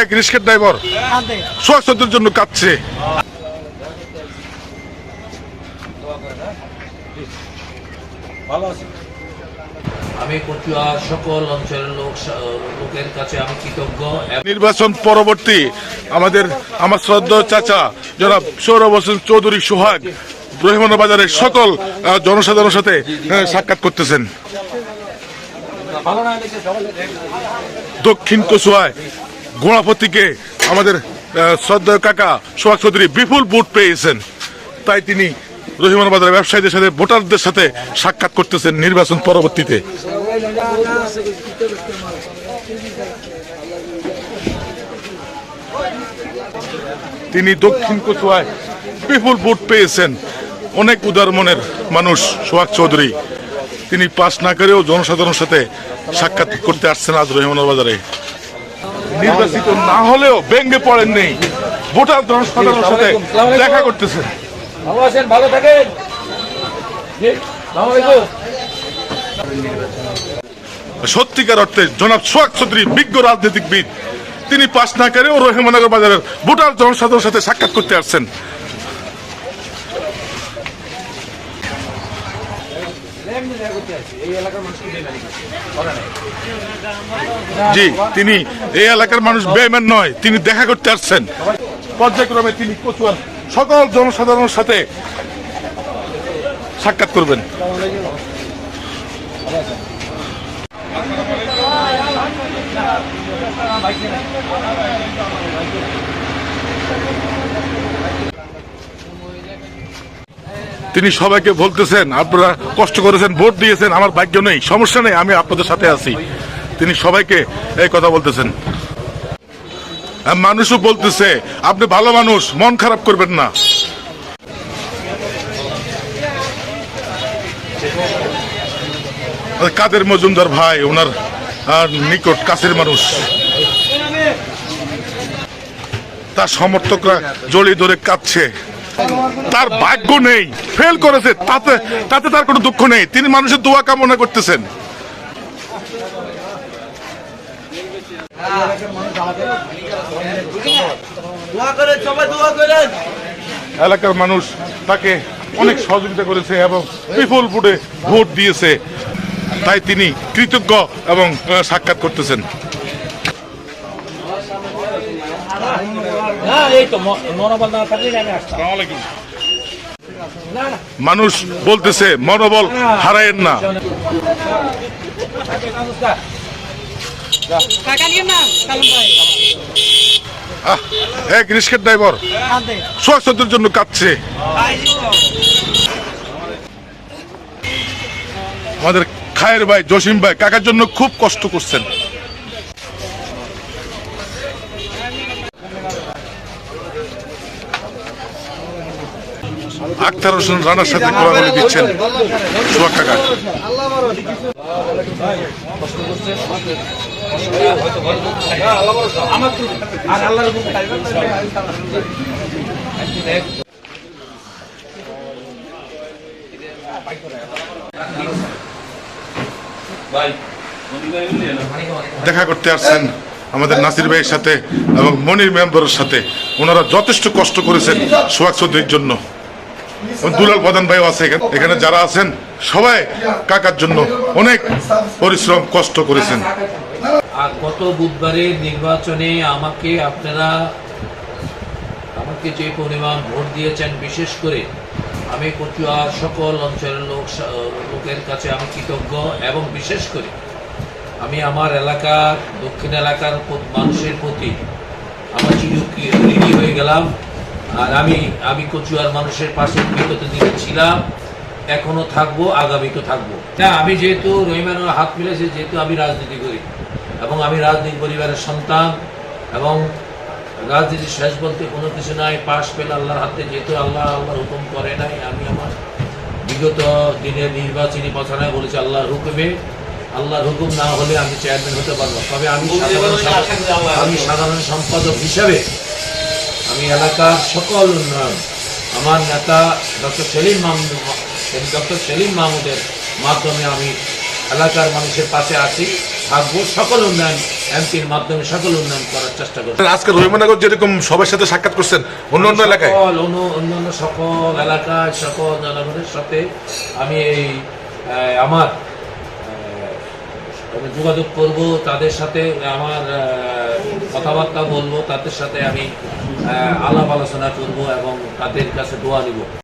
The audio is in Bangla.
এক রিস্কের ড্রাইভার। জন্য কাঁদছে। আমি সকল অঞ্চলের লোক লোকের কাছে আমি কৃতজ্ঞ। নির্বাচন পরবর্তী আমাদের আমার শ্রদ্ধা চাচা জনাব সৌরভ হোসেন চৌধুরী সোহাগ রহিমানা বাজারের সকল জনসাধারণের সাথে সাক্ষাৎ করতেছেন। দক্ষিণ কচুয়ায় গোড়াপতিকে আমাদের আহ, শ্রদ্ধেয় কাকা সোহাগ চৌধুরী বিপুল ভোট পেয়েছেন। তাই তিনি রহিমান বাজারের ব্যবসায়ীদের সাথে ভোটারদের সাথে সাক্ষাৎ করতেছেন নির্বাচন পরবর্তীতে। তিনি দক্ষিণ কচুয়ায় বিপুল ভোট পেয়েছেন। অনেক উদার মনের মানুষ সোহাগ চৌধুরী। তিনি পাস না করেও জনসাধারণের সাথে সাক্ষাৎ করতে আসছেন আজ বাজারে। নির্বাচিত না হলেও ব্যঙ্গে পড়েন নেই ভোটার জনসাধারণের সাথে দেখা করতেছেন। ভালো আছেন? ভালো থাকেন? সত্যিকার অর্থে জনাব সোহাগ চৌধুরী বিজ্ঞ রাজনীতিকবিদ। তিনি পাস না করেও রহিমানগর বাজারের ভোটার জনসাধারণের সাথে সাক্ষাৎ করতে আসছেন। জি, তিনি এই এলাকার মানুষ বেমান নয়, তিনি দেখা করতে আসছেন। পর্যায়ক্রমে তিনি কচুয়ার সকল জনসাধারণের সাথে সাক্ষাৎ করবেন। তিনি সবাইকে বলতেছেন, আপনারা কষ্ট করেছেন, ভোট দিয়েছেন, আমার ভাগ্য নেই, সমস্যা নেই, আমি আপনাদের সাথে আছি। তিনি সবাইকে এই কথা বলতেছেন। মানুষও বলতেছে, আপনি ভালো মানুষ, মন খারাপ করবেন না। কাদের মজুমদার ভাই, ওনার নিকট কাছের মানুষ। তার সমর্থকরা জড়িয়ে ধরে কাঁদছে। তার ভাগ্য নেই। ফেল করেছে, তাতে তাতে তার কোনো দুঃখ নেই। তিনি মানুষের দোয়া কামনা করতেছেন। এলাকার মানুষ তাকে অনেক সহযোগিতা করেছে এবং বিপুল ভোটে ভোট দিয়েছে। তাই তিনি কৃতজ্ঞ এবং সাক্ষাৎ করতেছেন না এই তো ম- মনোবল না থাকলে আমি আসতাম মানুষ বলতেছে মনোবল হারায়েন না। এক রিস্কের ড্রাইভার। আনতে। জন্য কাঁদছে। আমাদের খায়ের ভাই জসিম ভাই কাকার জন্য খুব কষ্ট করছেন। আক্তার হোসেন রানার সাথে কোলাগুলি দিচ্ছেন দেখা করতে আসছেন আমাদের নাসির ভাইয়ের সাথে এবং মনির মেম্বারের সাথে। ওনারা যথেষ্ট কষ্ট করেছেন সোহাগ চৌধুরীর জন্য। দুলাল প্রধান ভাইও আছে এখানে। এখানে যারা আছেন সবাই কাকার জন্য অনেক পরিশ্রম কষ্ট করেছেন। আর গত বুধবারের নির্বাচনে আমাকে আপনারা আমাকে যে পরিমাণ ভোট দিয়েছেন বিশেষ করে আমি কচুয়া সকল অঞ্চলের লোক লোকের কাছে আমি কৃতজ্ঞ এবং বিশেষ করে আমি আমার এলাকার দক্ষিণ এলাকার মানুষের প্রতি আমার চির ঋণী হয়ে গেলাম। আর আমি আমি কচুয়ার মানুষের পাশে বিগত দিনে ছিলাম এখনও থাকব আগামীতে থাকব। না আমি যেহেতু রহিমানের হাত মিলেছে যেহেতু আমি রাজনীতি করি এবং আমি রাজনীতি পরিবারের সন্তান এবং রাজনীতি শেষ বলতে কোনো কিছু নাই পাশ পেল আল্লাহর হাতে যেহেতু আল্লাহ আল্লাহর হুকুম করে নাই আমি আমার বিগত দিনের নির্বাচনী প্রচারণায় বলেছি আল্লাহর হুকুমে আল্লাহর হুকুম না হলে আমি চেয়ারম্যান হতে পারব তবে আমি সাধারণ আমি সাধারণ সম্পাদক হিসাবে আমি এলাকার সকল উন্নয়ন আমার নেতা ডক্টর সেলিম মাহমুদ ডক্টর সেলিম মাহমুদের মাধ্যমে আমি এলাকার মানুষের পাশে আছি থাকব সকল উন্নয়ন এমপির মাধ্যমে সকল উন্নয়ন করার চেষ্টা করব। আজকে রহিমনগর যেরকম সবার সাথে সাক্ষাৎ করছেন অন্য অন্য এলাকায়? সকল অন্য- অন্যান্য সকল এলাকায় সকল জনগণের সাথে আমি এই আমার যোগাযোগ করব, তাদের সাথে আমার কথাবার্তা বলব, তাদের সাথে আমি আলাপ আলোচনা করব এবং তাদের কাছে দোয়া নিব।